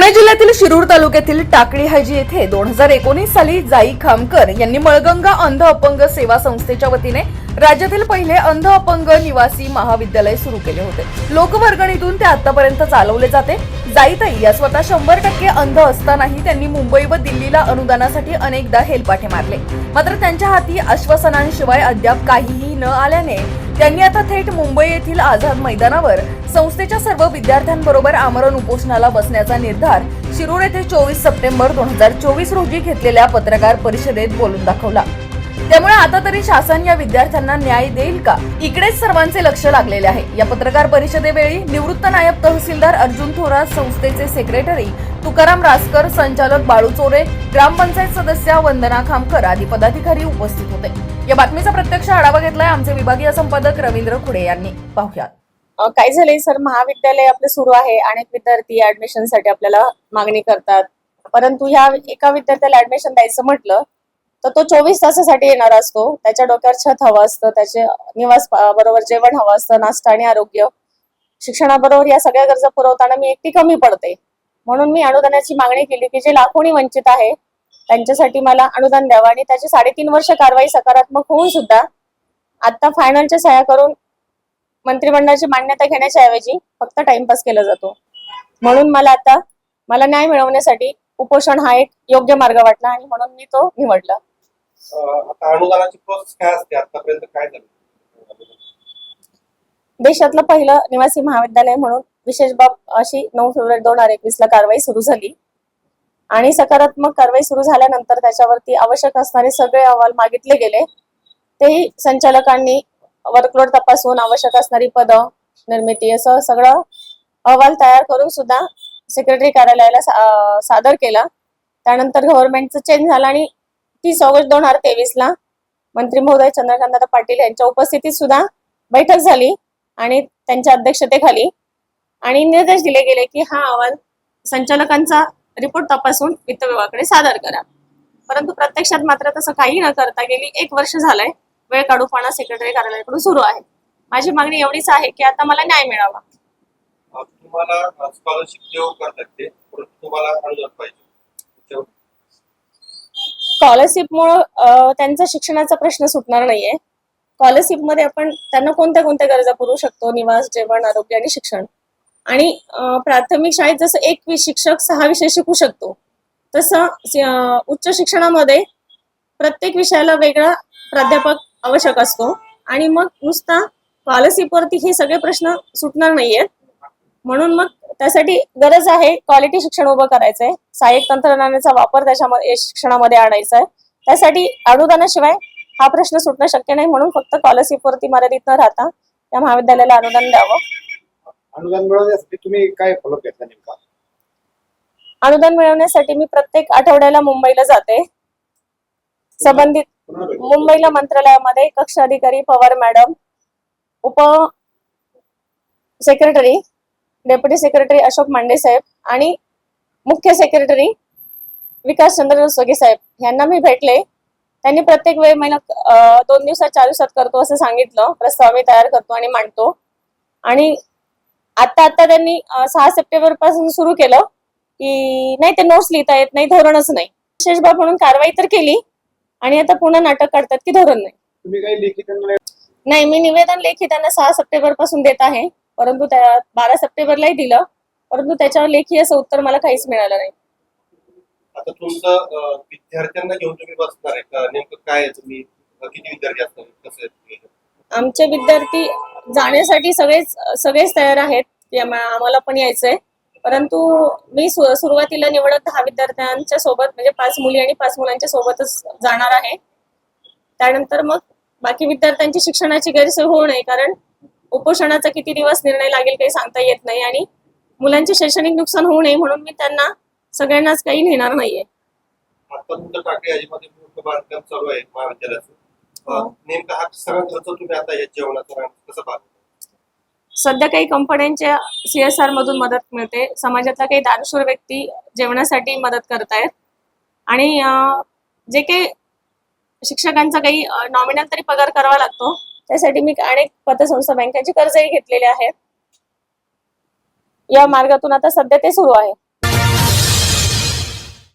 पुणे जिल्ह्यातील शिरूर तालुक्यातील टाकळी हाजी येथे दोन हजार एकोणीस साली जाई खामकर यांनी मळगंगा अंध अपंग सेवा संस्थेच्या वतीने राज्यातील पहिले अंध अपंग निवासी महाविद्यालय सुरू केले होते. लोकवर्गणीतून ते आतापर्यंत चालवले जाते. जाईताई या स्वतः शंभर टक्के अंध असतानाही त्यांनी मुंबई व दिल्लीला अनुदानासाठी अनेकदा हेलपाठे मारले. मात्र त्यांच्या हाती आश्वासनांशिवाय अद्याप काहीही न आल्याने त्यांनी आता थेट मुंबई येथील आझाद मैदानावर संस्थेच्या सर्व विद्यार्थ्यांबरोबर आमरण उपोषणाला बसण्याचा निर्धार शिरूर येथे चोवीस सप्टेंबर दोन हजार चोवीस रोजी घेतलेल्या पत्रकार परिषदेत बोलून दाखवला. त्यामुळे आता तरी शासन या विद्यार्थ्यांना न्याय देईल का? इकडेच सर्वांचे लक्ष लागलेले आहे. या पत्रकार परिषदेवेळी निवृत्त नायब तहसीलदार अर्जुन थोरात संस्थेचे सेक्रेटरी तुकाराम रासकर संचालक बाळू चोरे ग्रामपंचायत सदस्या वंदना खामकर आदी पदाधिकारी उपस्थित होते. या बातमीचा प्रत्यक्ष आढावा घेतलाय आमचे विभागीय संपादक रवींद्र खुडे यांनी. पाहुयात. काय झालंय सर? महाविद्यालय आपलं सुरू आहे अनेक विद्यार्थी ऍडमिशनसाठी आपल्याला मागणी करतात. परंतु ह्या एका विद्यार्थ्याला ऍडमिशन द्यायचं म्हटलं तर तो चोवीस तासासाठी येणार असतो. त्याच्या डोक्यावर छत हवं असतं त्याचे निवास बरोबर जेवण हवं असतं नाश्ता आणि आरोग्य. शिक्षणाबरोबर या सगळ्या गरजा पुरवताना मी एकटी कमी पडते. म्हणून मी अनुदानाची मागणी केली की जे लाखोनी वंचित आहे त्यांच्यासाठी मला अनुदान द्यावं. आणि त्याची साडेतीन वर्ष कारवाई सकारात्मक होऊन सुद्धा आता फायनलच्या सह्या करून मंत्रिमंडळाची मान्यता घेण्याच्या ऐवजी फक्त टाइमपास केला जातो. म्हणून मला आता मला न्याय मिळवण्यासाठी उपोषण हा एक योग्य मार्ग वाटला आणि म्हणून मी तो निवडला. देशातलं पहिलं निवासी महाविद्यालय म्हणून विशेष बाब अशी नऊ फेब्रुवारी दोन हजार एकवीस ला कारवाई सुरू झाली. आणि सकारात्मक कारवाई सुरू झाल्यानंतर त्याच्यावरती आवश्यक असणारे सगळे अहवाल मागितले गेले. तेही संचालकांनी वर्कलोड तपासून आवश्यक असणारी पद निर्मिती असं सगळं अहवाल तयार करून सुद्धा सेक्रेटरी कार्यालयाला सा- सादर केला. त्यानंतर गव्हर्नमेंटचं चेंज झालं आणि तीस ऑगस्ट दोन हजार तेवीस ला मंत्री महोदय चंद्रकांत पाटील यांच्या उपस्थितीत सुद्धा बैठक झाली आणि त्यांच्या अध्यक्षतेखाली आणि निर्देश दिले गेले की हा अहवाल संचालकांचा रिपोर्ट तपासून वित्त विभागाकडे सादर करा. परंतु प्रत्यक्षात मात्र तसं काही न करता गेली एक वर्ष झालंय. वेळ काढूपणा सेक्रेटरी कार्यालयाकडून सुरू आहे. माझी मागणी एवढीच आहे की आता मला न्याय मिळावा. तुम्हाला स्कॉलरशिप देऊ करतात ते परंतु तुम्हाला अनुदान पाहिजे. त्याच्यावर. स्कॉलरशिपमुळं त्यांचा शिक्षणाचा प्रश्न सुटणार नाहीये. स्कॉलरशिपमध्ये आपण त्यांना कोणत्या कोणत्या गरजा पुरवू शकतो? निवास जेवण आरोग्य आणि शिक्षण. आणि प्राथमिक शाळेत जसं एक शिक्षक सहा विषय शिकू शकतो. तसं उच्च शिक्षणामध्ये प्रत्येक विषयाला वेगळा प्राध्यापक आवश्यक असतो. आणि मग नुसता स्कॉलरशिप वरती हे सगळे प्रश्न सुटणार नाहीयेत. म्हणून मग त्यासाठी गरज आहे क्वालिटी शिक्षण उभं करायचंय. सहाय्यक तंत्रज्ञानाचा वापर त्याच्यामध्ये शिक्षणामध्ये आणायचा आहे. त्यासाठी अनुदानाशिवाय हा प्रश्न सुटणं शक्य नाही. म्हणून फक्त स्कॉलरशिप वरती मर्यादित न राहता या महाविद्यालयाला अनुदान द्यावं. अनुदान मिळवण्यासाठी तुम्ही काय फॉलो घेतला नेमका? अनुदान मिळवण्यासाठी मी प्रत्येक आठवड्याला मुंबईला जाते. संबंधित. मुंबईला मंत्रालयामध्ये कक्ष अधिकारी पवार मॅडम उप secretary deputy secretary Ashok Mande saheb आणि मुख्य सेक्रेटरी विकास चंद्र रस्तोगी साहेब यांना मी भेटले. त्यांनी प्रत्येक वेळ महिना दोन दिवसात चार दिवसात करतो असं सांगितलं. प्रस्ताव मी तयार करतो आणि मांडतो. आणि आता आता त्यांनी सहा सप्टेंबरपासून सुरू केलं की नाही ते नोट्स लिहिता येत नाही धोरणच नाही. विशेष बाब म्हणून कारवाई तर केली आणि आता पुन्हा नाटक काढतात की धोरण नाही. तुम्ही काही लेखी त्यांना नाही मी निवेदन लेखी त्यांना सहा सप्टेंबरपासून देत आहे परंतु त्या बारा सप्टेंबरलाही दिलं परंतु त्याच्यावर लेखी असं उत्तर मला काहीच मिळालं नाही. आता तुमचं अं, विद्यार्थ्यांना घेऊन तुम्ही बसणार आहे का? नेमकं काय आहे तुम्ही? किती विद्यार्थी असणार कसं आहे? आमचे विद्यार्थी जाण्यासाठी सगळेच सगळेच तयार आहेत. की आम्हाला पण यायचंय. परंतु मी सुरुवातीला निवडत दहा विद्यार्थ्यांच्या सोबत म्हणजे पाच मुली आणि पाच मुलांच्या सोबतच जाणार आहे. त्यानंतर मग बाकी विद्यार्थ्यांची शिक्षणाची गैरसोय होऊ नये कारण उपोषणाचा किती दिवस निर्णय लागेल काही सांगता येत नाही आणि मुलांचे शैक्षणिक नुकसान होऊ नये म्हणून मी त्यांना सगळ्यांनाच काही नेणार नाहीये. हो. नेमका हा सगळा खर्च तुम्ही आता या जेवणाचा राहण्याचा कसं पाहता? सध्या काही कंपन्यांच्या सीएसआर मधून मदत मिळते. समाजातल्या काही दानशूर व्यक्ती जेवणासाठी मदत करतायत. आणि जे काही शिक्षकांचा काही नॉमिनल तरी पगार करावा लागतो. त्यासाठी मी अनेक पतसंस्था बँकांची कर्जही घेतलेली आहेत या मार्गातून आता सध्या ते सुरू आहे.